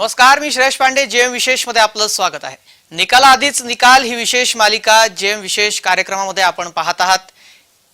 नमस्कार मी श्रेयश पांडे जेएम विशेषमध्ये आपलं स्वागत आहे. निकालाआधीच निकाल ही विशेष मालिका जेएम विशेष कार्यक्रमामध्ये आपण पाहत आहात.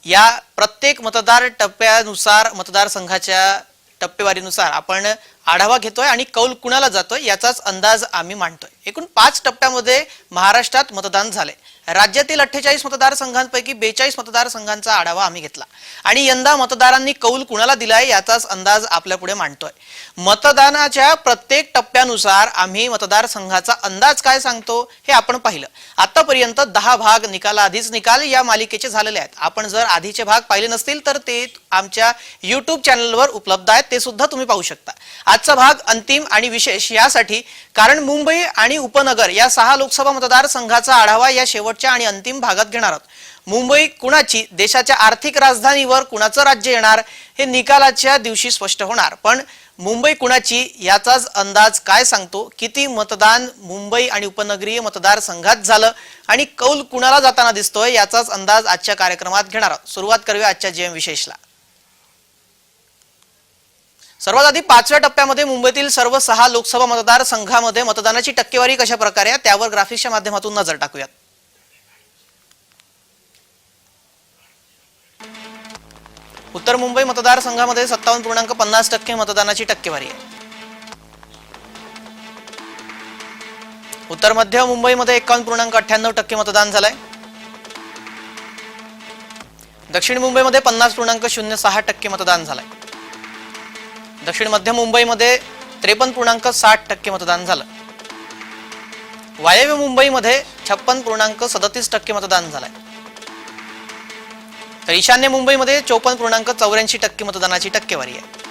या प्रत्येक मतदार टप्प्यानुसार मतदारसंघाच्या टप्पेवारीनुसार आपण आढावा घेतोय आणि कौल कुणाला जातोय याचाच अंदाज आम्ही मांडतोय. एकूण पाच टप्प्यामध्ये महाराष्ट्रात मतदान झाले राज्यातील अठ्ठेचाळीस मतदारसंघांपैकी बेचाळीस मतदारसंघांचा आढावा आम्ही घेतला. आणि यंदा मतदारांनी कौल कुणाला दिलाय याचाच अंदाज आपल्या पुढे मांडतोय. मतदानाच्या प्रत्येक टप्प्यानुसार आम्ही मतदारसंघाचा अंदाज काय सांगतो हे आपण पाहिलं. आतापर्यंत दहा भाग निकाला आधीच निकाल या मालिकेचे झालेले आहेत. आपण जर आधीचे भाग पाहिले नसतील तर ते आमच्या युट्यूब चॅनलवर उपलब्ध आहेत. ते सुद्धा तुम्ही पाहू शकता. आजचा भाग अंतिम आणि विशेष यासाठी कारण मुंबई आणि उपनगर या सहा लोकसभा मतदारसंघाचा आढावा या शेवट शेवटच्या आणि अंतिम भागात घेणार आहोत. मुंबई कुणाची? देशाच्या आर्थिक राजधानीवर कुणाचं राज्य येणार? हे निकालाच्या दिवशी स्पष्ट होणार. पण मुंबई कुणाची? याचाच अंदाज काय सांगतो? किती मतदान मुंबई आणि उपनगरीय मतदारसंघात झालं? आणि कौल कुणाला जाताना दिसतोय? याचाच अंदाज आजच्या कार्यक्रमात घेणार आहोत. सुरुवात करूया आजच्या जेएम विशेषला. सर्वात आधी पाचव्या टप्प्यामध्ये मुंबईतील सर्व सहा लोकसभा मतदारसंघामध्ये मतदानाची टक्केवारी कशा प्रकारे आहे? त्यावर ग्राफिक्सच्या माध्यमातून नजर टाकूयात. उत्तर मुंबई मतदारसंघामध्ये सत्तावन्न पूर्णांक पन्नास टक्के मतदानाची टक्केवारी आहे. उत्तर मध्य मुंबईमध्ये एकावन्न पूर्णांक अठ्ठ्याण्णव टक्के मतदान झालंय. दक्षिण मुंबईमध्ये पन्नास पूर्णांक शून्य सहा टक्के मतदान झालंय. दक्षिण मध्य मुंबईमध्ये त्रेपन्न पूर्णांक साठ टक्के मतदान झालं. वायव्य मुंबईमध्ये छप्पन पूर्णांक सदतीस टक्के मतदान झालंय. तर ईशान्य मुंबईमध्ये चोपन्न पूर्णांक चौऱ्याऐंशी टक्के मतदानाची टक्केवारी आहे.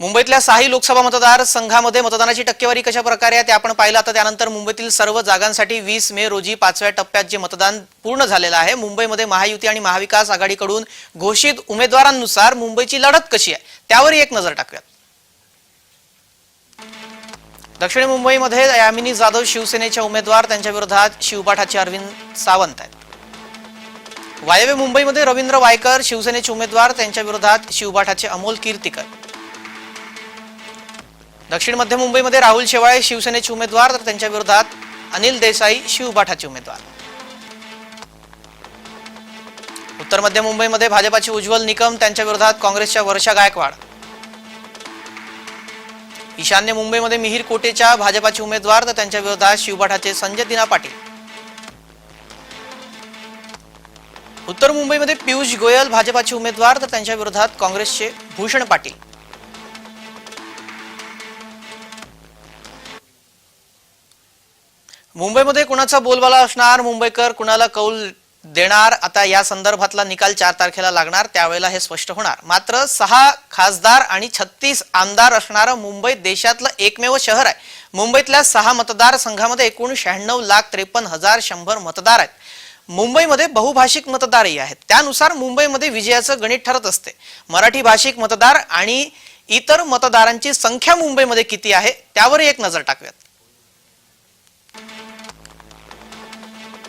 मुंबईतल्या सहाही लोकसभा मतदारसंघामध्ये मतदानाची टक्केवारी कशा प्रकारे आहे ते आपण पाहिलं. आता त्यानंतर मुंबईतील सर्व जागांसाठी वीस मे रोजी पाचव्या टप्प्यात जे मतदान पूर्ण झालेलं आहे मुंबईमध्ये महायुती आणि महाविकास आघाडीकडून घोषित उमेदवारांनुसार मुंबईची लढत कशी आहे त्यावर एक नजर टाकूयात. दक्षिण मुंबईमध्ये यामिनी जाधव शिवसेनेच्या उमेदवार त्यांच्या विरोधात शिवपाठाचे अरविंद सावंत आहेत. वायव्य मुंबईमध्ये रवींद्र वायकर शिवसेनेचे उमेदवार त्यांच्या विरोधात शिवबाठाचे अमोल कीर्तीकर. दक्षिण मध्य मुंबईमध्ये राहुल शेवाळे शिवसेनेचे उमेदवार तर त्यांच्या विरोधात अनिल देसाई शिवबाठाचे उमेदवार. उत्तर मध्य मुंबईमध्ये भाजपाचे उज्ज्वल निकम त्यांच्या विरोधात काँग्रेसच्या वर्षा गायकवाड. ईशान्य मुंबईमध्ये मिहीर कोटेच्या भाजपाचे उमेदवार तर त्यांच्या विरोधात शिवबाठाचे संजय दिना पाटील. उत्तर मुंबईमध्ये पियुष गोयल भाजपाचे उमेदवार तर त्यांच्या विरोधात काँग्रेसचे भूषण पाटील. मुंबईमध्ये कुणाचा बोलबाला असणार? मुंबईकर कुणाला कौल देणार. आता या संदर्भातला निकाल चार तारखेला लागणार त्यावेळेला हे स्पष्ट होणार. मात्र सहा खासदार आणि छत्तीस आमदार असणारं मुंबई देशातलं एकमेव शहर आहे. मुंबईतल्या सहा मतदारसंघामध्ये एकूण शहाण्णव लाख त्रेपन्न हजार शंभर मतदार आहेत. मुंबईमध्ये बहुभाषिक मतदारही आहेत. त्यानुसार मुंबईमध्ये विजयाचं गणित ठरत असते. मराठी भाषिक मतदार आणि इतर मतदारांची संख्या मुंबईमध्ये किती आहे त्यावर एक नजर टाकूयात.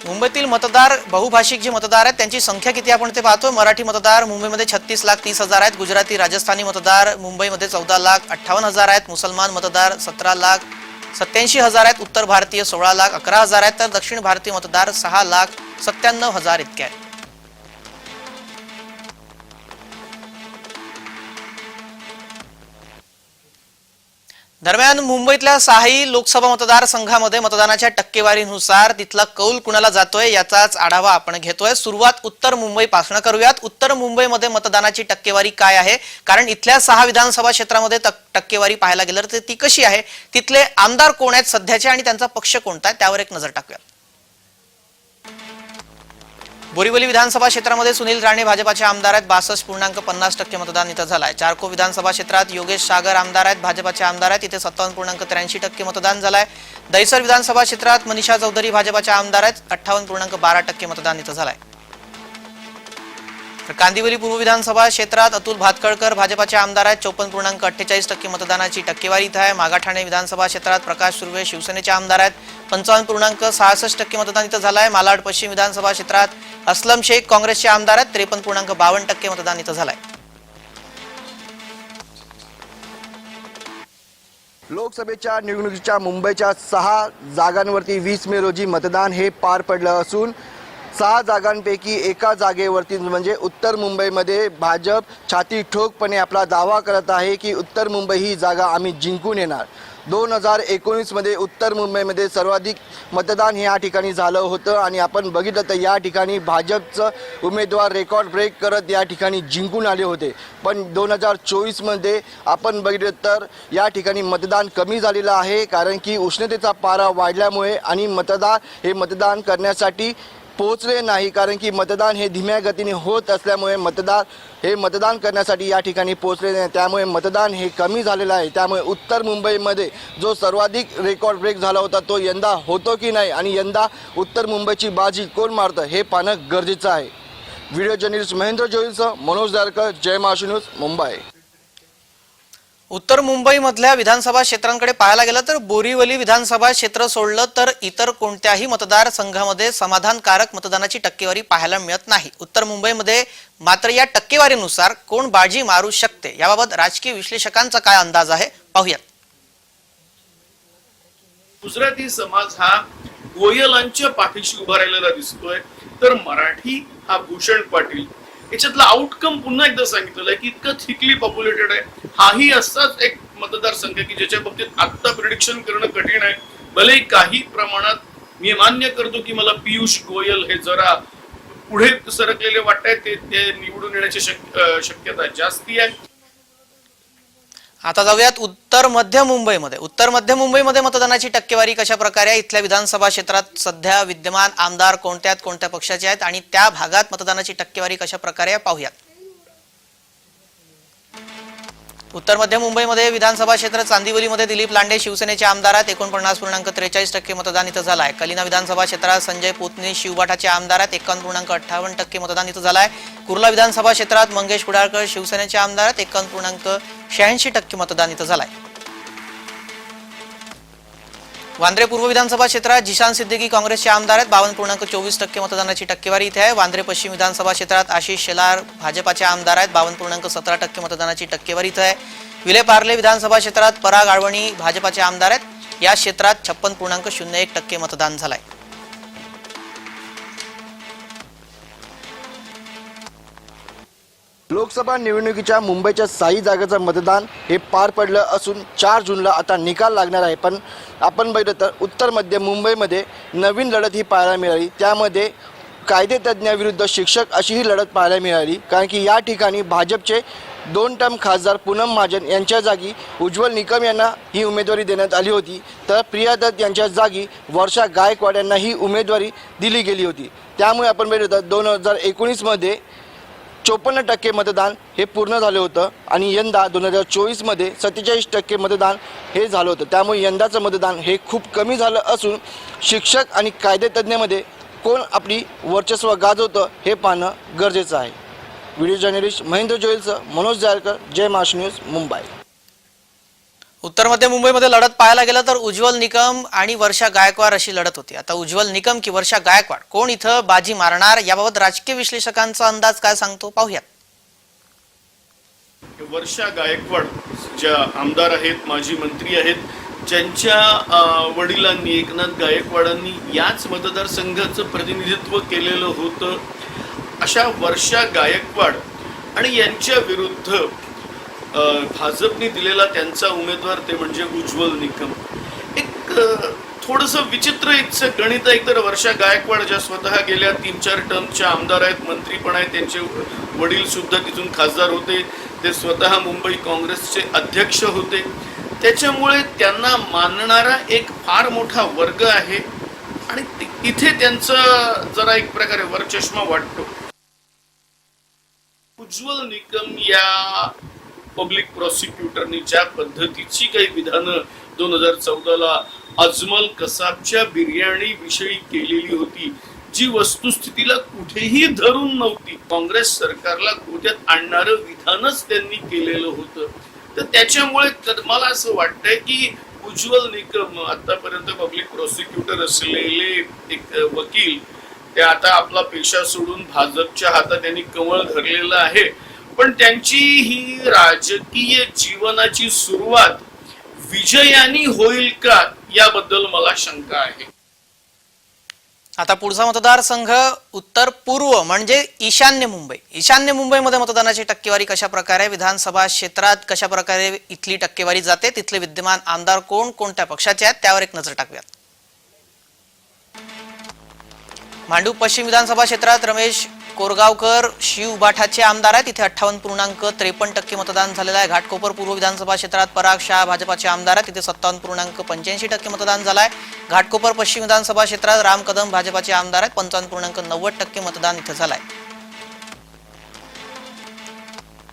मुंबईतील मतदार बहुभाषिक जे मतदार आहेत त्यांची संख्या किती आपण ते पाहतो मराठी मतदार मुंबईमध्ये छत्तीस लाख तीस हजार आहेत. गुजराती राजस्थानी मतदार मुंबईमध्ये चौदा लाख अठ्ठावन्न हजार आहेत. मुसलमान मतदार सतरा लाख सत्याऐंशी हजार आहेत. उत्तर भारतीय सोळा लाख अकरा हजार आहेत. तर दक्षिण भारतीय मतदार सहा लाख सत्त्याण्णव हजार इतके आहेत. दरम्यान मुंबईतल्या सहाही लोकसभा मतदारसंघामध्ये मतदानाच्या टक्केवारीनुसार तिथला कौल कुणाला जातोय याचाच आढावा आपण घेतोय. सुरुवात उत्तर मुंबईपासून करूयात. उत्तर मुंबईमध्ये मतदानाची टक्केवारी काय आहे? कारण इथल्या सहा विधानसभा क्षेत्रामध्ये टक्केवारी पाहायला गेलं तर ती कशी आहे? तिथले आमदार कोण आहेत सध्याचे आणि त्यांचा पक्ष कोणता आहे? त्यावर एक नजर टाकूयात. बोरीवली विधानसभा क्षेत्रामध्ये सुनील राणे भाजपाचे आमदार आहेत. बासष्ट पूर्णांक पन्नास टक्के मतदान इथं झालंय. चारको विधानसभा क्षेत्रात योगेश सागर आमदार आहेत भाजपाचे आमदार आहेत. इथे सत्तावन्न पूर्णांक त्र्याऐंशी टक्के मतदान झालंय. दहिसर विधानसभा क्षेत्रात मनीषा चौधरी भाजपाच्या आमदार आहेत. अठ्ठावन्न पूर्णांक बारा टक्के मतदान इथं झालंय. तर कांदिवली पूर्व विधानसभा क्षेत्रात अतुल भातखळकर भाजपाचे आमदार आहेत. चौपन्न पूर्णांक अठ्ठेचाळीस टक्के मतदानाची टक्केवारी इथं आहे. मागाठाणे विधानसभा क्षेत्रात प्रकाश सुर्वे शिवसेनेचे आमदार आहेत. पंचावन्न पूर्णांक सहासष्ट टक्के मतदान इथं झालं आहे मालाड पश्चिम विधानसभा क्षेत्रात असलम शेख काँग्रेसचे आमदार आहेत. त्रेपन्न पूर्णांक बावन्न टक्के मतदान इथं झालंय. लोकसभेच्या निवडणुकीच्या मुंबईच्या सहा जागांवरती वीस मे रोजी मतदान हे पार पडलं असून सहा जागांपैकी एका जागेवरती म्हणजे उत्तर मुंबईमध्ये भाजप छाती ठोकपणे आपला दावा करत आहे की उत्तर मुंबई ही जागा आम्ही जिंकून येणार. दोन हजार एकोणीसमध्ये उत्तर मुंबईमध्ये सर्वाधिक मतदान हे या ठिकाणी झालं होतं आणि आपण बघितलं तर या ठिकाणी भाजपचं उमेदवार रेकॉर्ड ब्रेक करत या ठिकाणी जिंकून आले होते. पण दोन हजार चोवीसमध्ये आपण बघितलं तर या ठिकाणी मतदान कमी झालेलं आहे कारण की उष्णतेचा पारा वाढल्यामुळे आणि मतदान हे मतदान करण्यासाठी पोहोचले नाही कारण की मतदान हे धीम्या गतीने होत असल्यामुळे मतदार हे मतदान करण्यासाठी या ठिकाणी पोहोचले नाही. त्यामुळे मतदान हे कमी झालेलं आहे. त्यामुळे उत्तर मुंबईमध्ये जो सर्वाधिक रेकॉर्ड ब्रेक झाला होता तो यंदा होतो की नाही? आणि यंदा उत्तर मुंबईची बाजी कोण मारतं हे पाहणं गरजेचं आहे. व्हिडिओ जर्नलिस्ट महेंद्र जोईलसह मनोज दारकर जय महाराष्ट्र न्यूज मुंबई. उत्तर मुंबईमधल्या विधानसभा क्षेत्रांकडे पाहायला गेलं तर बोरीवली विधानसभा क्षेत्र सोडलं तर इतर कोणत्याही मतदारसंघामध्ये समाधानकारक मतदानाची टक्केवारी पाहायला मिळत नाही. उत्तर मुंबईमध्ये मात्र या टक्केवारीनुसार कोण बाजी मारू शकते? याबाबत राजकीय विश्लेषकांचा काय अंदाज आहे? पाहूयात. गुजराती समाज हा गोयलांच्या पाठीशी उभा राहिलेला दिसतोय. तर मराठी हा भूषण पाटील याच्यातला आउटकम पुन्हा एकदा सांगितलेलं आहे की इतकं थिकली पॉप्युलेटेड आहे. हाही असाच एक मतदारसंघ आहे की ज्याच्या बाबतीत आत्ता प्रिडिक्शन करणं कठीण आहे. भले काही प्रमाणात मी मान्य करतो की मला पियुष गोयल हे जरा पुढे सरकलेले वाटत ते ते निवडून येण्याची शक- शक्यता जास्ती आहे. आता जाऊयात उत्तर मध्य मुंबईमध्ये. उत्तर मध्य मुंबईमध्ये मतदानाची टक्केवारी कशा प्रकारे आहे? इथल्या विधानसभा क्षेत्रात सध्या विद्यमान आमदार कोणत्यात कोणत्या पक्षाचे आहेत? आणि त्या भागात मतदानाची टक्केवारी कशा प्रकारे पाहूयात. उत्तर मध्य मुंबईमध्ये विधानसभा क्षेत्र चांदिवलीमध्ये दिलीप लांडे शिवसेनेचे आमदार आहेत. एकोणपन्नास पूर्णांक त्रेचाळीस टक्के मतदान इथं झालं आहे. कलिना विधानसभा क्षेत्रात संजय पुतनी शिवबाठाचे आमदार आहेत. एकावन्न पूर्णांक अठ्ठावन्न टक्के मतदान इथं झालं आहे. कुर्ला विधानसभा क्षेत्रात मंगेश कुडाळकर शिवसेनेचे आमदार आहेत. एकावन्न पूर्णांक शहाऐंशी टक्के मतदान इथं झालं आहे. वांद्रे पूर्व विधानसभा क्षेत्रात जिशान सिद्दीकी काँग्रेसचे आमदार आहेत. बावन्न पूर्णांक चोवीस टक्के मतदानाची टक्केवारी इथे आहे. वांद्रे पश्चिम विधानसभा क्षेत्रात आशिष शेलार भाजपाचे आमदार आहेत. बावन्न पूर्णांक सतरा टक्के मतदानाची टक्केवारी इथे आहे. विले पार्ले विधानसभा क्षेत्रात पराग आळवणी भाजपाचे आमदार आहेत. या क्षेत्रात छप्पन पूर्णांक शून्य एक टक्के मतदान झालंय. लोकसभा निवडणुकीच्या मुंबईच्या साई जागेचं मतदान हे पार पडलं असून चार जूनला आता निकाल लागणार आहे. पण आपण बघितलं तर उत्तर मध्य मुंबईमध्ये नवीन लढत ही पाहायला मिळाली. त्यामध्ये कायदेतज्ञाविरुद्ध शिक्षक अशी ही लढत पाहायला मिळाली. कारण की या ठिकाणी भाजपचे दोन टर्म खासदार पूनम महाजन यांच्या जागी उज्ज्वल निकम यांना ही उमेदवारी देण्यात आली होती. तर प्रिया दत्त यांच्या जागी वर्षा गायकवाड यांना ही उमेदवारी दिली गेली होती. त्यामुळे आपण बघितलं तर दोन हजार एकोणीसमध्ये चोपन्न टक्के मतदान हे पूर्ण झालं होतं आणि यंदा दोन हजार चोवीसमध्ये सत्तेचाळीस टक्के मतदान हे झालं होतं. त्यामुळे यंदाचं मतदान हे खूप कमी झालं असून शिक्षक आणि कायदेतज्ञामध्ये कोण आपली वर्चस्व गाजवतं हे पाहणं गरजेचं आहे. व्हिडिओ जर्नलिस्ट महेंद्र जोईलचं मनोज जायकर जय माश न्यूज मुंबई. उत्तर मध्य मुंबईमध्ये लढत पाहायला गेलं तर उज्ज्वल निकम आणि वर्षा गायकवाड अशी लढत होती. आता उज्ज्वल निकम की वर्षा गायकवाड कोण इथं बाजी मारणार याबाबत राजकीय विश्लेषकांचा अंदाज काय सांगतो पाहूयात. वर्षा गायकवाड ज्या आमदार आहेत माजी मंत्री आहेत ज्यांच्या अं, वडिलांनी एकनाथ गायकवाडांनी याच मतदारसंघाचं प्रतिनिधित्व केलेलं होतं अशा वर्षा गायकवाड आणि यांच्या विरुद्ध भाजपने दिलेला त्यांचा उमेदवार ते म्हणजे उज्ज्वल निकम. एक थोडस थोडंसं विचित्र इथचं गणित आहे. तर वर्षा गायकवाड ज्या स्वतः गेल्या तीन चार टर्मच्या आमदार आहेत मंत्री पण आहेत त्यांचे वडील सुद्धा तिथून खासदार होते. ते स्वतः मुंबई काँग्रेसचे अध्यक्ष होते. त्याच्यामुळे त्यांना मानणारा एक फार मोठा वर्ग आहे. आणि इथे त्यांचं जरा एक प्रकारे वरचष्मा वाटतो. उज्ज्वल निकम या पब्लिक प्रॉसिक्युटरनी ज्या पद्धतीची काही विधानं दोन हजार चौदाला अजमल कसाबच्या बिर्याणी विषयी केलेली होती जी वस्तुस्थितीला कुठेही धरून नव्हती. काँग्रेस सरकारला गोत्यात आणणारं विधानच त्यांनी केलेलं होतं. तर त्याच्यामुळे तर मला असं वाटतंय की उज्ज्वल निकम आतापर्यंत पब्लिक प्रॉसिक्युटर असलेले एक वकील ते आता आपला पेशा सोडून भाजपच्या हातात त्यांनी कमळ धरलेलं आहे. पण त्यांची ही राजकीय जीवनाची सुरुवात विजयानी होईल का याबद्दल मला शंका आहे. आता पुढचा मतदारसंघ उत्तर पूर्व म्हणजे ईशान्य मुंबई. ईशान्य मुंबईमध्ये मतदानाची टक्केवारी कशा प्रकारे विधानसभा क्षेत्रात कशा प्रकारे इथली टक्केवारी जाते? तिथले विद्यमान आमदार कोण? कोणत्या पक्षाचे आहेत? त्यावर एक नजर टाकूयात. मांडू पश्चिम विधानसभा क्षेत्रात रमेश कोरगावकर शिवबाठाचे आमदार आहेत. इथे अठ्ठावन्न पूर्णांक त्रेपन्न टक्के मतदान झालेलं आहे. घाटकोपर पूर्व विधानसभा क्षेत्रात पराग शाह भाजपाचे आमदार आहेत. तिथे सत्तावन्न पूर्णांक पंच्याऐंशी टक्के मतदान झालं आहे घाटकोपर पश्चिम विधानसभा क्षेत्रात राम कदम भाजपाचे आमदार आहेत. पंचावन्न पूर्णांक नव्वद टक्के मतदान इथे झालंय.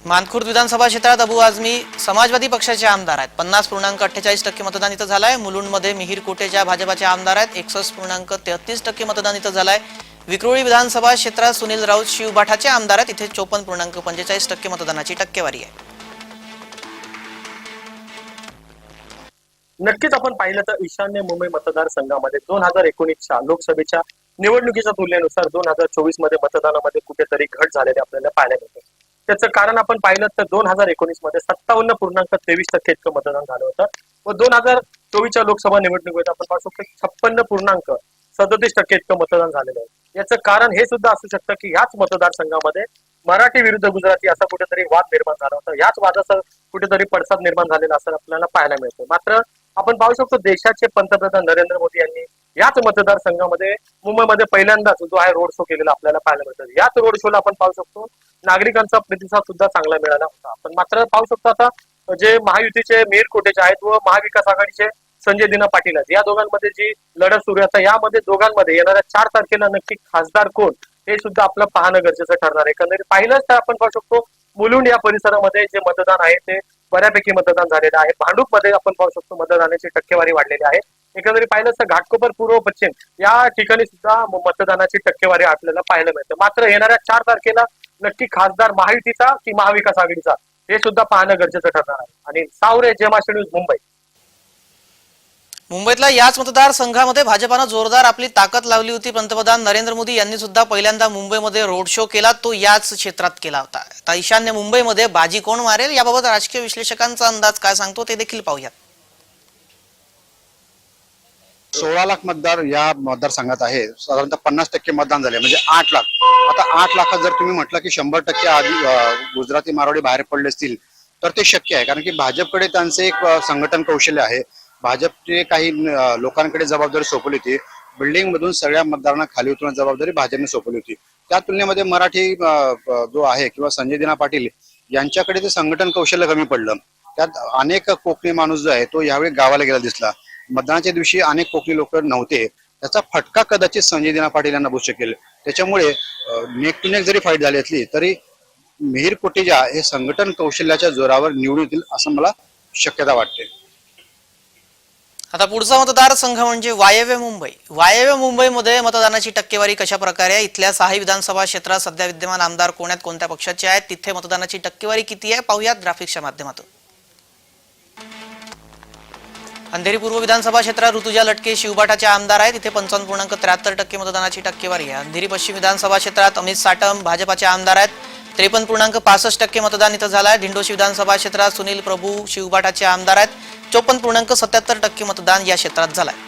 मानखुर्द विधानसभा क्षेत्रात अबू आझमी समाजवादी पक्षाचे आमदार आहेत. पन्नास पूर्णांक अठ्ठेचाळीस टक्के मतदान इथं झालंय. मुलुंडमध्ये मिहीर कोटेच्या भाजपाचे आमदार आहेत. एकसष्ट पूर्णांक तेहतीस टक्के मतदान इथं झालंय. विक्रोळी विधानसभा क्षेत्रात सुनील राऊत शिवबाठाचे आमदार आहेत इथे चोपन्न पूर्णांक पंचेचाळीस टक्के मतदानाची टक्केवारी आहे. नक्कीच आपण पाहिलं तर ईशान्य मुंबई मतदारसंघामध्ये दोन हजार एकोणीसच्या लोकसभेच्या निवडणुकीच्या तुलनेनुसार दोन हजार चोवीसमध्ये मतदानामध्ये कुठेतरी घट झालेली आपल्याला पाहायला मिळते. त्याचं कारण आपण पाहिलं तर दोन हजार एकोणीसमध्ये सत्तावन्न पूर्णांक तेवीस टक्के इतकं मतदान झालं होतं. व दोन हजार चोवीसच्या लोकसभा निवडणुकीत आपण पाहू शकतो छप्पन्न पूर्णांक सदतीस टक्के इतकं मतदान झालेलं आहे. याचं कारण हे सुद्धा असू शकतं की ह्याच मतदारसंघामध्ये मराठी विरुद्ध गुजराती असा कुठेतरी वाद निर्माण झाला होता. याच वादाचा कुठेतरी पडसाद निर्माण झालेला असं आपल्याला पाहायला मिळतो. मात्र आपण पाहू शकतो देशाचे पंतप्रधान नरेंद्र मोदी यांनी याच मतदारसंघामध्ये मुंबईमध्ये पहिल्यांदाच जो आहे रोड शो केलेला आपल्याला पाहायला मिळतो. याच रोड शोला आपण पाहू शकतो नागरिकांचा प्रतिसाद सुद्धा चांगला मिळाला होता. आपण मात्र पाहू शकतो आता जे महायुतीचे मेयर कोटेचे आहेत व महाविकास आघाडीचे संजय दिना पाटील आहेत. या दोघांमध्ये जी लढत सुरू आहे यामध्ये दोघांमध्ये येणाऱ्या चार तारखेला नक्की खासदार कोण हे सुद्धा आपलं पाहणं गरजेचं ठरणार आहे. एकंदरीत पाहिलंच तर आपण पाहू शकतो मुलुंड या परिसरामध्ये जे मतदान आहे ते बऱ्यापैकी मतदान झालेलं आहे. भांडूपमध्ये आपण पाहू शकतो मतदानाची टक्केवारी वाढलेली आहे. एकंदरीत पाहिलं तर घाटकोपर पूर्व पश्चिम या ठिकाणी सुद्धा मतदानाची टक्केवारी आपल्याला पाहायला मिळते. मात्र येणाऱ्या चार तारखेला नक्की खासदार महायुतीचा की महाविकास आघाडीचा हे सुद्धा पाहणं गरजेचं ठरणार आहे. आणि सावरे जेमाशी न्यूज मुंबई. मुंबईतल्या याच मतदारसंघामध्ये भाजपानं जोरदार आपली ताकद लावली होती. पंतप्रधान नरेंद्र मोदी यांनी सुद्धा पहिल्यांदा मुंबईमध्ये रोड शो केला. तो याच क्षेत्रात केला होता. आता ईशान्य मुंबईमध्ये बाजी कोण मारेल? याबाबत राजकीय विश्लेषकांचा अंदाज काय सांगतो ते देखील पाहूयात. सोळा लाख मतदार या मतदारसंघात आहे. साधारणतः पन्नास टक्के मतदान झाले. म्हणजे आठ लाख. आता आठ लाखात जर तुम्ही म्हटलं की शंभर टक्के आधी गुजराती मारवाडी बाहेर पडले असतील तर ते शक्य आहे. कारण की भाजपकडे त्यांचे एक संघटन कौशल्य आहे. भाजपचे काही लोकांकडे जबाबदारी सोपवली होती. बिल्डिंग मधून सगळ्या मतदारांना खाली उतरवण्याची जबाबदारी भाजपने सोपवली होती. त्या तुलनेमध्ये मराठी जो आहे किंवा संजय दिना पाटील यांच्याकडे ते संघटन कौशल्य कमी पडलं. त्यात अनेक कोकणी माणूस जो आहे तो यावेळी गावाला गेला दिसला. मतदानाच्या दिवशी अनेक कोकणी लोक नव्हते. त्याचा फटका कदाचित संजय दिना पाटील यांना बसू शकेल. त्याच्यामुळे नेक टू नेक जरी फाईट झाली असली तरी मिहीर कोटेजा हे संघटन कौशल्याच्या जोरावर निवडून येतील असं मला शक्यता वाटते. आता पुढचा मतदारसंघ म्हणजे वायव्य मुंबई. वायव्य मुंबईमध्ये मतदानाची टक्केवारी कशा प्रकारे आहे? इथल्या सहा विधानसभा क्षेत्रात सध्या विद्यमान आमदार कोण्यात कोणत्या पक्षाचे आहेत? तिथे मतदानाची टक्केवारी किती आहे? पाहूयात ग्राफिक्सच्या माध्यमातून. अंधेरी पूर्व विधानसभा क्षेत्रात ऋतुजा लटके शिवबाटाचे आमदार आहेत. इथे पंचावन्न पूर्णांक त्र्याहत्तर टक्के मतदानाची टक्केवारी आहे. अंधेरी पश्चिम विधानसभा क्षेत्रात अमित साटम भाजपाचे आमदार आहेत. त्रेपन्न पूर्णांक पासष्ट टक्के मतदान इथं झालं आहे धिंडोशी विधानसभा क्षेत्रात सुनील प्रभू शिवबाटाचे आमदार आहेत. चोपन्न पूर्णांक सत्याहत्तर टक्के मतदान या क्षेत्रात झालं आहे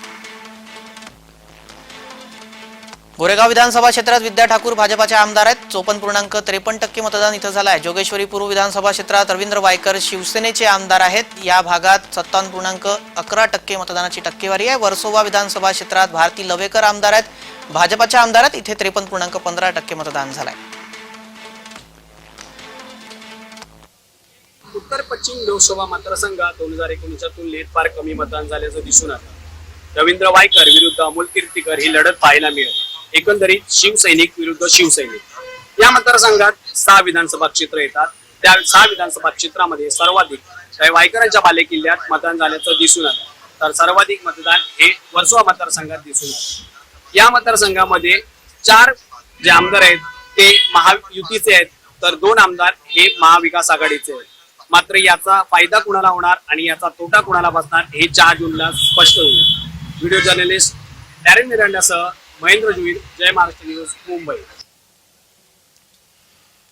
गोरेगाव विधानसभा क्षेत्रात विद्या ठाकूर भाजपाचे आमदार आहेत. चोपन्न पूर्णांक त्रेपन्न टक्के मतदान इथं झालं आहे जोगेश्वरी पूर्व विधानसभा क्षेत्रात रवींद्र वायकर शिवसेनेचे आमदार आहेत. या भागात सत्तावन्न पूर्णांक अकरा टक्के मतदानाची टक्केवारी आहे. वर्सोवा विधानसभा क्षेत्रात भारती लवेकर आमदार आहेत. भाजपाचे आमदार आहेत. इथे त्रेपन्न पूर्णांक पंधरा टक्के मतदान झालंय. उत्तर पश्चिम लोकसभा मतदारसंघात दोन हजार एकोणीसच्या तुलनेत फार कमी मतदान झाल्याचं दिसून आलं. रवींद्र वायकर विरुद्ध अमोल कीर्तीकर ही लढत पाहायला मिळाली. एकंदरीत शिवसैनिक विरुद्ध शिवसैनिक. या मतदारसंघात सहा विधानसभा क्षेत्र येतात. त्या सहा विधानसभा क्षेत्रामध्ये सर्वाधिक वायकरांच्या बालेकिल्ल्यात मतदान झाल्याचं दिसून आलं. तर सर्वाधिक मतदान हे वर्सोवा मतदारसंघात दिसून आलं. या मतदारसंघामध्ये चार जे आमदार आहेत ते महायुतीचे आहेत. तर दोन आमदार हे महाविकास आघाडीचे आहेत. मात्र याचा फायदा कुणाला होणार आणि याचा तोटा कुणाला बसणार हे चार जूनला स्पष्ट होईल. व्हिडिओ जर्नलिस्ट डॅरेन मिरांडासह महेंद्र जुईर जय महाराष्ट्र न्यूज मुंबई.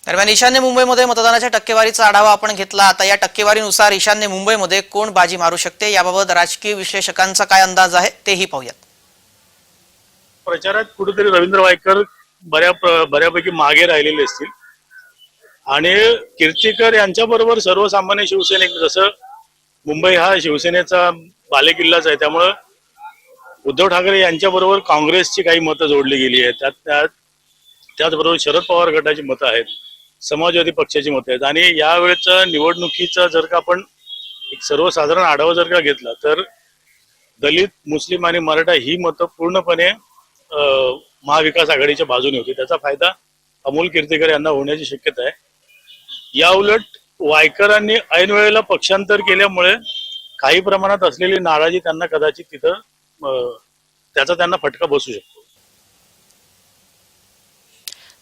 दरम्यान ईशान्य मुंबईमध्ये मतदानाच्या टक्केवारीचा आढावा आपण घेतला. आता या टक्केवारीनुसार ईशान्य मुंबईमध्ये कोण बाजी मारू शकते? याबाबत राजकीय विश्लेषकांचा काय अंदाज आहे तेही पाहूयात. प्रचारात कुठेतरी रवींद्र वायकर बऱ्या बऱ्यापैकी मागे राहिलेले असतील. आणि कीर्तीकर यांच्याबरोबर सर्वसामान्य शिवसैनिक जसं मुंबई हा शिवसेनेचा बालेकिल्लाच आहे त्यामुळं उद्धव ठाकरे यांच्याबरोबर काँग्रेसची काही मतं जोडली गेली आहेत. त्यात त्यात त्याचबरोबर शरद पवार गटाची मतं आहेत समाजवादी पक्षाची मतं आहेत. आणि यावेळेचा निवडणुकीचा जर का आपण एक सर्वसाधारण आढावा जर का घेतला तर दलित मुस्लिम आणि मराठा ही मतं पूर्णपणे महाविकास आघाडीच्या बाजूने होती. त्याचा फायदा अमोल कीर्तीकर यांना होण्याची शक्यता आहे. या उलट वायकरांनी ऐन वेळेला पक्षांतर केल्यामुळे काही प्रमाणात असलेली नाराजी त्यांना कदाचित तिथं अं, त्याचा त्यांना फटका बसू शकतो.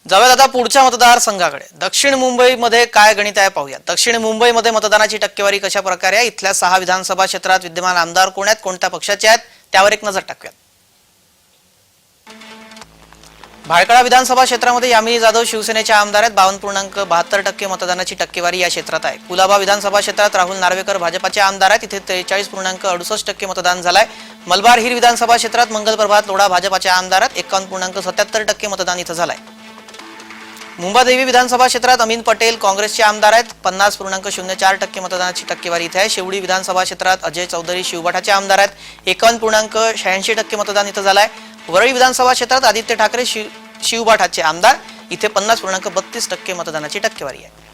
जाऊयात आता पुढच्या मतदारसंघाकडे. दक्षिण मुंबईमध्ये काय गणित आहे पाहूया दक्षिण मुंबईमध्ये मतदानाची टक्केवारी कशा प्रकारे आहे? इथल्या सहा विधानसभा क्षेत्रात विद्यमान आमदार कोण आहेत? कोणत्या पक्षाचे आहेत? त्यावर एक नजर टाकूयात. भायखळा विधानसभा क्षेत्रामध्ये यामिनी जाधव शिवसेनेच्या आमदार आहेत. बावन्न पूर्णांक बहात्तर टक्के मतदानाची टक्केवारी या क्षेत्रात आहे. कुलाबा विधानसभा क्षेत्रात राहुल नार्वेकर भाजपाचे आमदार आहेत. इथे त्रेचाळीस पूर्णांक अडुसष्ट टक्के मतदान झालंय. मलबार हिर विधानसभा क्षेत्रात मंगल प्रभात लोढा भाजपाचे आमदार आहेत. एकावन्न पूर्णांक सत्याहत्तर टक्के मतदान इथं झालंय. मुंबादेवी विधानसभा क्षेत्रात अमीन पटेल काँग्रेसचे आमदार आहेत. पन्नास पूर्णांक शून्य चार टक्के मतदानाची टक्केवारी इथे आहे. शेवडी विधानसभा क्षेत्रात अजय चौधरी शिवबाठाचे आमदार आहेत. एकावन्न पूर्णांक शहाऐंशी टक्के मतदान इथं झालंय. वरळी विधानसभा क्षेत्रात आदित्य ठाकरे शिव शिवबाठाचे आमदार. इथे पन्नास पूर्णांक बत्तीस टक्के मतदानाची टक्केवारी आहे.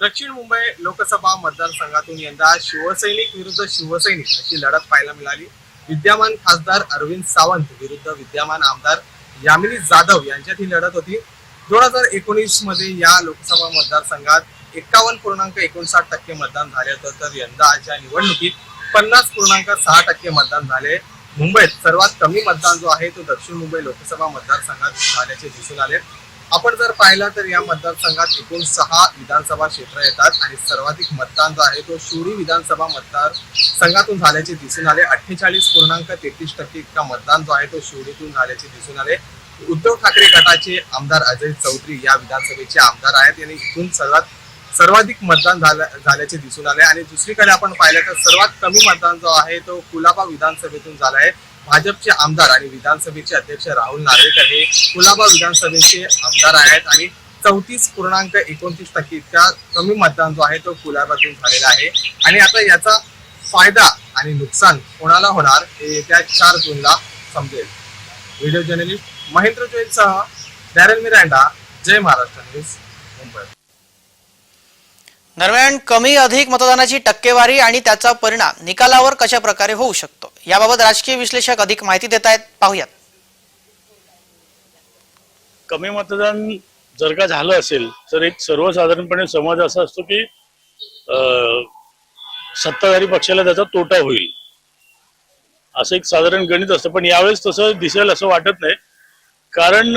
दक्षिण मुंबई लोकसभा मतदारसंघातून यंदा शिवसैनिक विरुद्ध शिवसैनिक अशी लढत पाहायला मिळाली. विद्यमान खासदार अरविंद सावंत विरुद्ध विद्यमान आमदार यामिनी जाधव यांच्यात ही लढत होती. दोन हजार एकोणीसमध्ये या लोकसभा मतदारसंघात एकावन्न पूर्णांक एकोणसाठ टक्के मतदान झाले होतं. तर यंदाच्या निवडणुकीत पन्नास पूर्णांक सहा टक्के मतदान झाले. मुंबईत सर्वात कमी मतदान जो आहे तो दक्षिण मुंबई लोकसभा मतदारसंघात झाल्याचे दिसून आले. आपण जर पाहिलं तर या मतदारसंघात एकूण सहा विधानसभा क्षेत्र येतात आणि सर्वाधिक मतदान जो आहे तो शिवडी विधानसभा मतदार संघातून झाल्याचे दिसून आले. अठ्ठेचाळीस पूर्णांक तेहतीस टक्के इतका मतदान जो आहे तो शिवडीतून झाल्याचे दिसून आले. उद्धव ठाकरे गटाचे आमदार अजय चौधरी या विधानसभेचे आमदार आहेत. यांनी इथून सर्वात सर्वाधिक मतदान झालं झाल्याचे दिसून आले आणि दुसरीकडे आपण पाहिलं तर सर्वात कमी मतदान जो आहे तो कुलाबा विधानसभेतून झाला आहे. भाजपचे आमदार आणि विधानसभेचे अध्यक्ष राहुल नार्वेकर हे कुलाबा विधानसभेचे आमदार आहेत आणि चौतीस पूर्णांक एकोणतीस टक्के इतका कमी मतदान जो आहे तो कुलाबातून झालेला आहे. आणि आता याचा फायदा आणि नुकसान कोणाला होणार हे येत्या चार जूनला समजेल. Video journalist Mahendra जोईलसह Darrel Miranda Jai Maharashtra news Mumbai. दरम्यान कमी अधिक मतदानाची टक्केवारी आणि त्याचा परिणाम निकालावर कशा प्रकारे होऊ शकतो? याबाबत राजकीय विश्लेषक अधिक माहिती देत आहेत. पाहूयात. कमी मतदान जर का झालं असेल तर एक सर्वसाधारणपणे समज असा असतो की सत्ताधारी पक्षाला त्याचा तोटा होईल. असं एक साधारण गणित असतं. पण यावेळेस तसं दिसेल असं वाटत नाही. कारण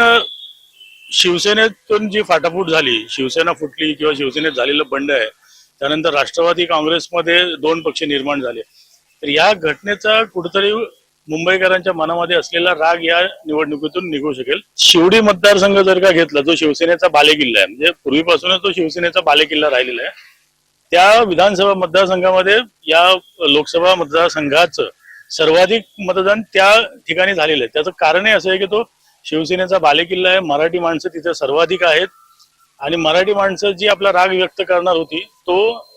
शिवसेनेतून जी फाटाफूट झाली शिवसेना फुटली किंवा शिवसेनेत झालेलं बंड आहे त्यानंतर राष्ट्रवादी काँग्रेसमध्ये दोन पक्ष निर्माण झाले. तर या घटनेचा कुठेतरी मुंबईकरांच्या मनामध्ये असलेला राग या निवडणुकीतून निघू शकेल. शिवडी मतदारसंघ जर का घेतला जो शिवसेनेचा बालेकिल्ला आहे म्हणजे पूर्वीपासूनच तो शिवसेनेचा बालेकिल्ला राहिलेला आहे त्या विधानसभा मतदारसंघामध्ये या लोकसभा मतदारसंघाचं सर्वाधिक मतदान त्या ठिकाणी झालेलं आहे. त्याचं कारणही असं आहे की तो शिवसेनेचा बालेकिल्ला आहे. मराठी माणसं तिथे सर्वाधिक आहेत. आणि मराठी माणसं जी आपला राग व्यक्त करणार होती तो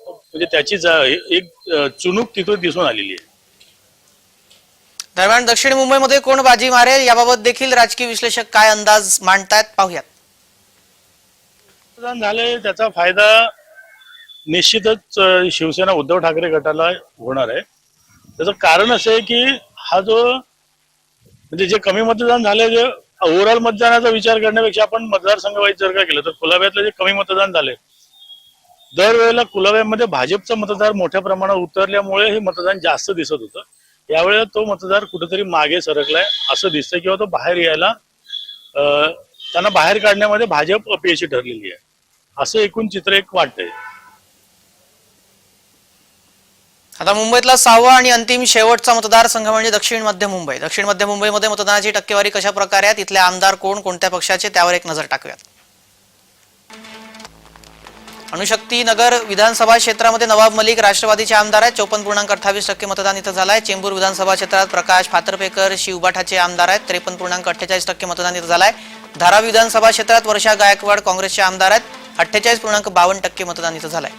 म्हणजे त्याची एक अं, चुणूक तिथून दिसून आलेली आहे. दरम्यान दक्षिण मुंबईमध्ये कोण बाजी मारेल याबाबत देखील राजकीय विश्लेषक काय अंदाज मांडतायत पाहूयात. मतदान झालंय त्याचा फायदा निश्चितच शिवसेना उद्धव ठाकरे गटाला होणार आहे. त्याचं कारण असं आहे की हा जो म्हणजे जे कमी मतदान झालंय जे ओव्हरऑल मतदानाचा विचार करण्यापेक्षा आपण मतदारसंघ वाईज जर का केलं तर कुलाब्यातलं जे कमी मतदान झालंय दरवेळेला कुलाब्यामध्ये भाजपचा मतदार मोठ्या प्रमाणात उतरल्यामुळे हे मतदान जास्त दिसत होतं. यावेळेला तो मतदार कुठेतरी मागे सरकलाय असं दिसतंय किंवा तो बाहेर यायला त्यांना बाहेर काढण्यामध्ये भाजप अपयशी ठरलेली आहे. असं एकूण चित्र एक वाटतंय. आता मुंबईतला सहावा आणि अंतिम शेवटचा मतदारसंघ म्हणजे दक्षिण मध्य मुंबई. दक्षिण मध्य मुंबईमध्ये मतदानाची टक्केवारी कशा प्रकारे आहे? तिथले आमदार कोण कोणत्या पक्षाचे त्यावर एक नजर टाकूयात. अणुशक्ती नगर विधानसभा क्षेत्रामध्ये नवाब मलिक राष्ट्रवादीचे आमदार आहेत. चौपन्न पूर्णांक अठ्ठावीस टक्के मतदान इथं झालंय. चेंबूर विधानसभा क्षेत्रात प्रकाश फातर्पेकर शिवबाठाचे आमदार आहेत. त्रेपन्न पूर्णांक अठ्ठेचाळीस टक्के मतदान इथं झालंय. धारावी विधानसभा क्षेत्रात वर्षा गायकवाड काँग्रेसचे आमदार आहेत. अठ्ठेचाळीस पूर्णांक बावन्न टक्के मतदान इथं झालंय.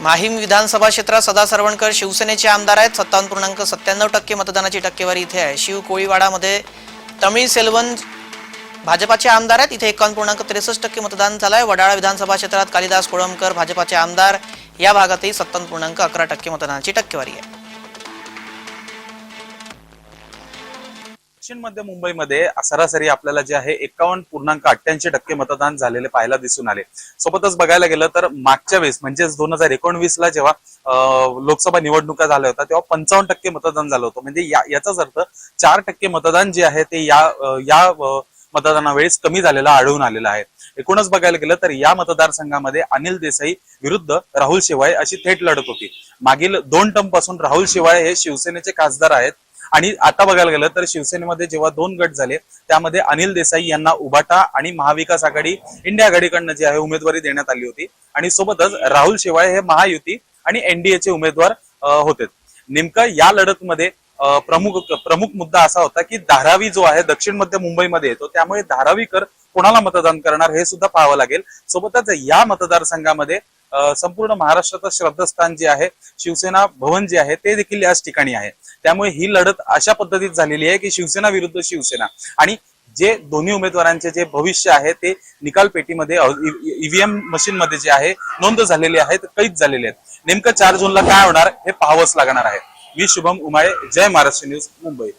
माहीम विधानसभा क्षेत्रात सदा सरवणकर शिवसेनेचे आमदार आहेत. सत्तावन्न पूर्णांक सत्त्याण्णव टक्के मतदानाची टक्केवारी इथे आहे. शिव कोळीवाडामध्ये तमिळ सेल्वन भाजपाचे आमदार आहेत. इथे एकावन्न पूर्णांक त्रेसष्ट टक्के मतदान झालं आहे वडाळा विधानसभा क्षेत्रात कालिदास कोळंबकर भाजपाचे आमदार. या भागातही सत्तावन्न पूर्णांक अकरा टक्के मतदानाची टक्केवारी आहे. दक्षिण मध्य मुंबईमध्ये सरासरी आपल्याला जे आहे एकावन्न पूर्णांक अठ्ठ्याऐंशी टक्के मतदान झालेले पाहायला दिसून आले. सोबतच बघायला गेलं तर मागच्या वेळेस म्हणजेच दोन हजार एकोणवीस ला जेव्हा लोकसभा निवडणुका झाल्या होत्या तेव्हा पंचावन्न टक्के मतदान झालं होतं. म्हणजे या- याचाच अर्थ चार टक्के मतदान जे आहे ते या या मतदानावेळेस कमी झालेलं आढळून आलेलं आहे. एकूणच बघायला गेलं तर या मतदारसंघामध्ये अनिल देसाई विरुद्ध राहुल शिवाय अशी थेट लढत होती. मागील दोन टर्मपासून राहुल शिवाय हे शिवसेनेचे खासदार आहेत. आणि आता बघायला गेलं तर शिवसेनेमध्ये जेव्हा दोन गट झाले त्यामध्ये अनिल देसाई यांना उभाटा आणि महाविकास आघाडी इंडिया आघाडीकडनं जी आहे उमेदवारी देण्यात आली होती. आणि सोबतच राहुल शेवाळे हे महायुती आणि एनडीएचे उमेदवार होते. नेमकं या लढतमध्ये प्रमुख प्रमुख मुद्दा असा होता की धारावी जो आहे दक्षिण मध्य मुंबईमध्ये येतो त्यामुळे धारावीकर कोणाला मतदान करणार हे सुद्धा पाहावं लागेल. सोबतच या मतदारसंघामध्ये संपूर्ण महाराष्ट्राचं श्रद्धास्थान जे आहे शिवसेना भवन जे आहे ते देखील याच ठिकाणी आहे. त्यामुळे ही लढत अशा पद्धतीत झालेली आहे की शिवसेना विरुद्ध शिवसेना. आणि जे दोन्ही उमेदवारांचे जे भविष्य आहे ते निकाल पेटीमध्ये ईव्हीएम मशीन मध्ये जे आहे नोंद झालेली आहे कैद झालेले आहेत. नेमकं चार जूनला काय होणार हे पाहावंच लागणार आहे. मी शुभम उमाळे जय महाराष्ट्र न्यूज मुंबई.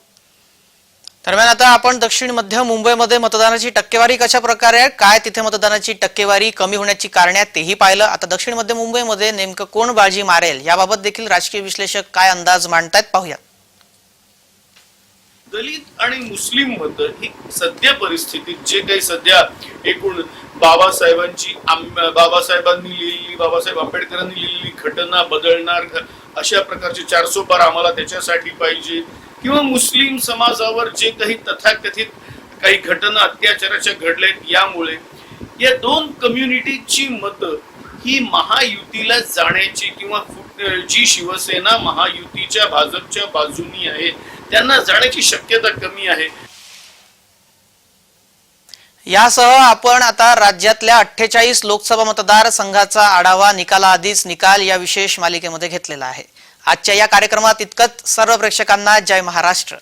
दरम्यान आता आपण दक्षिण मध्य मुंबईमध्ये मतदानाची टक्केवारी कशा प्रकारे आहे काय तिथे मतदानाची टक्केवारी कमी होण्याची कारणे आहेत तेही पाहिलं. आता दक्षिण मध्य मुंबईमध्ये नेमकं कोण बाजी मारेल याबाबत देखील राजकीय विश्लेषक काय अंदाज मांडतायत पाहूयात. दलित आणि मुस्लिम मत ही सध्या परिस्थितीत जे काही सध्या एकूण बाबासाहेबांची बाबासाहेबांनी लिहिलेली बाबासाहेब आंबेडकरांनी लिहिलेली घटना बदलणार अशा प्रकारचे चारसो पार आम्हाला त्याच्यासाठी पाहिजे. किंवा मुस्लिम समाजावर जे काही तथाकथित काही घटना अत्याचाराच्या घडल्यात यामुळे या दोन कम्युनिटीची मतं ही महायुतीला जाण्याची किंवा जी शिवसेना महायुतीच्या भाजपच्या बाजूनी आहे त्यांना जाण्याची शक्यता कमी आहे. यासह आपण आता राज्यातल्या अठ्ठेचाळीस लोकसभा मतदारसंघाचा आढावा निकालाआधीच निकाल या विशेष मालिकेमध्ये घेतलेला आहे. आजच्या या कार्यक्रमात इतकंच. सर्व प्रेक्षकांना जय महाराष्ट्र.